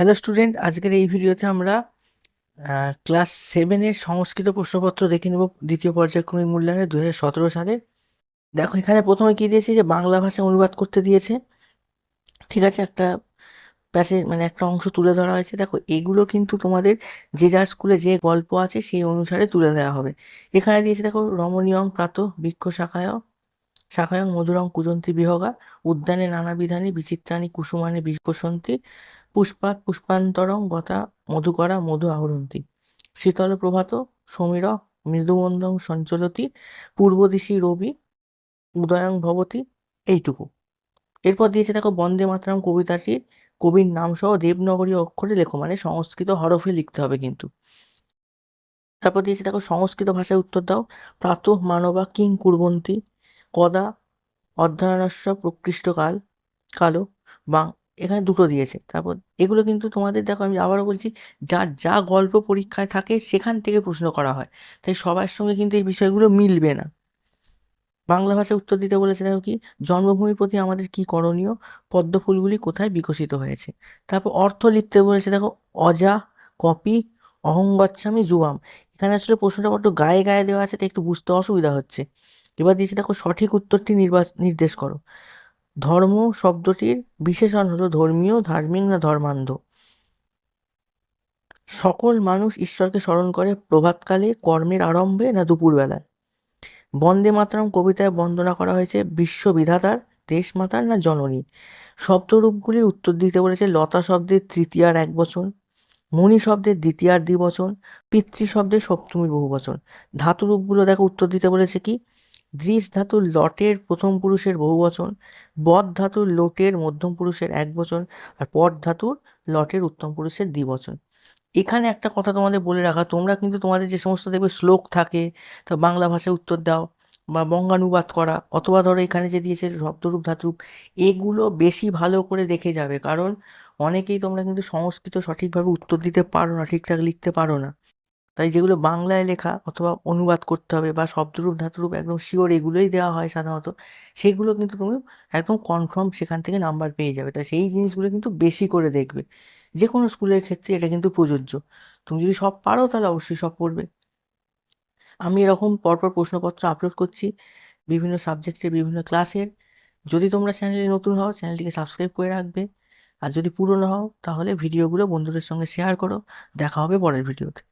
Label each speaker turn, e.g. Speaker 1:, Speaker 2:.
Speaker 1: Hello student আজকের এই ভিডিওতে আমরা ক্লাস সেভেনের সংস্কৃত প্রশ্নপত্র দেখে নেব দ্বিতীয় পর্যায়ক্রমিক মূল্যায়নে দু হাজার সতেরো সালে দেখো, এখানে প্রথমে কি দিয়েছে? যে বাংলা ভাষায় অনুবাদ করতে দিয়েছে। ঠিক আছে, একটা প্যাসেজ মানে একটা অংশ তুলে ধরা হয়েছে। দেখো, এগুলো কিন্তু তোমাদের যে যার স্কুলে যে গল্প আছে সেই অনুসারে তুলে দেওয়া হবে। এখানে দিয়েছে, দেখো, রমণীয়ং প্রাত বৃক্ষ শাখায়, শাখায়ং মধুরং কুজন্তী বিহগা, উদ্যানে নানা বিধানী বিচিত্রাণী কুসুমানি বিকসন্তি পুষ্পাৎ পুষ্পান্তরং গতা, মধুকরা, মধু আহরন্তি। শীতল প্রভাত, সমীর, মৃদুমন্দং সঞ্চলতি পূর্বদিশি রবি, উদয়ং ভবতি, এইটুকু। এরপর দিয়েছে দেখো বন্দে মাতরম কবিতাটির কবির নাম সহ দেবনগরী অক্ষরে লেখো মানে সংস্কৃত হরফে লিখতে হবে কিন্তু। তারপর দিয়েছে দেখো সংস্কৃত ভাষায় উত্তর দাও। প্রাতঃ, মানবা, কিং, কুর্বন্তি, কদা, অধ্যয়নস্য, প্রকৃষ্টকাল, কালো, বা এখানে দুটো দিয়েছে। তারপর এগুলো কিন্তু তোমাদের দেখো আমি আবারও বলছি, যার যা গল্প পরীক্ষায় থাকে সেখান থেকে প্রশ্ন করা হয়। তাই সবার সঙ্গে কিন্তু এই বিষয়গুলো মিলবে না। বাংলা ভাষায় উত্তর দিতে বলেছে দেখো কি, জন্মভূমির প্রতি আমাদের কি করণীয়? পদ্ম ফুলগুলি কোথায় বিকশিত হয়েছে? তারপর অর্থ লিখতে বলেছে দেখো, অজা, কপি, অহংগচ্ছামি জুবাম এখানে আসলে প্রশ্নটা বড্ড গায়ে গায়ে দেওয়া আছে, তাই একটু বুঝতে অসুবিধা হচ্ছে। এবার দিয়েছে দেখো সঠিক উত্তরটি নির্বাচ নির্দেশ করো। ধর্ম শব্দটির বিশেষণ হলো ধর্মীয়, ধার্মিক না ধর্মান্ধ। সকল মানুষ ঈশ্বরকে স্মরণ করে প্রভাতকালে, কর্মের আরম্ভে না দুপুরবেলায়। বন্দে মাতরম কবিতায় বন্দনা করা হয়েছে বিশ্ববিধাতার দেশমাতার না জননী শব্দরূপগুলির উত্তর দিতে বলেছে লতা শব্দের তৃতীয়ার এক বচন মণি শব্দের দ্বিতীয়ার দ্বিবচন পিতৃ শব্দের সপ্তমী বহু বচন ধাতুরূপগুলো দেখো উত্তর দিতে বলেছে কি? দৃশ ধাতুর লটের প্রথম পুরুষের বহু বচন বদ ধাতুর লোটের মধ্যম পুরুষের এক বচন, আর পট ধাতুর লটের উত্তম পুরুষের দ্বিবচন এখানে একটা কথা তোমাদের বলে রাখা, তোমরা কিন্তু তোমাদের যে সমস্ত দেখবে শ্লোক থাকে, তা বাংলা ভাষায় উত্তর দাও বা বঙ্গানুবাদ করা, অথবা ধরো এখানে যে দিয়েছে শব্দরূপ, ধাতুরূপ, এগুলো বেশি ভালো করে দেখে যাবে। কারণ অনেকেই তোমরা কিন্তু সংস্কৃত সঠিকভাবে উত্তর দিতে পারো না, ঠিকঠাক লিখতে পারো না। তাই যেগুলো বাংলায় লেখা অথবা অনুবাদ করতে হবে বা শব্দরূপ, ধাতুরূপ একদম শিওর এগুলোই দেওয়া হয় সাধারণত, সেগুলো কিন্তু তুমি একদম কনফার্ম সেখান থেকে নাম্বার পেয়ে যাবে। তাই সেই জিনিসগুলো কিন্তু বেশি করে দেখবে। যে কোনো স্কুলের ক্ষেত্রে এটা কিন্তু প্রযোজ্য। তুমি যদি সব পারো তাহলে অবশ্যই সব পড়বে। আমি এরকম পরপর প্রশ্নপত্র আপলোড করছি বিভিন্ন সাবজেক্টের বিভিন্ন ক্লাসের যদি তোমরা চ্যানেলে নতুন হও চ্যানেলটিকে সাবস্ক্রাইব করে রাখবে। আর যদি পুরনো হও, তাহলে ভিডিওগুলো বন্ধুদের সঙ্গে শেয়ার করো। দেখা হবে পরের ভিডিওতে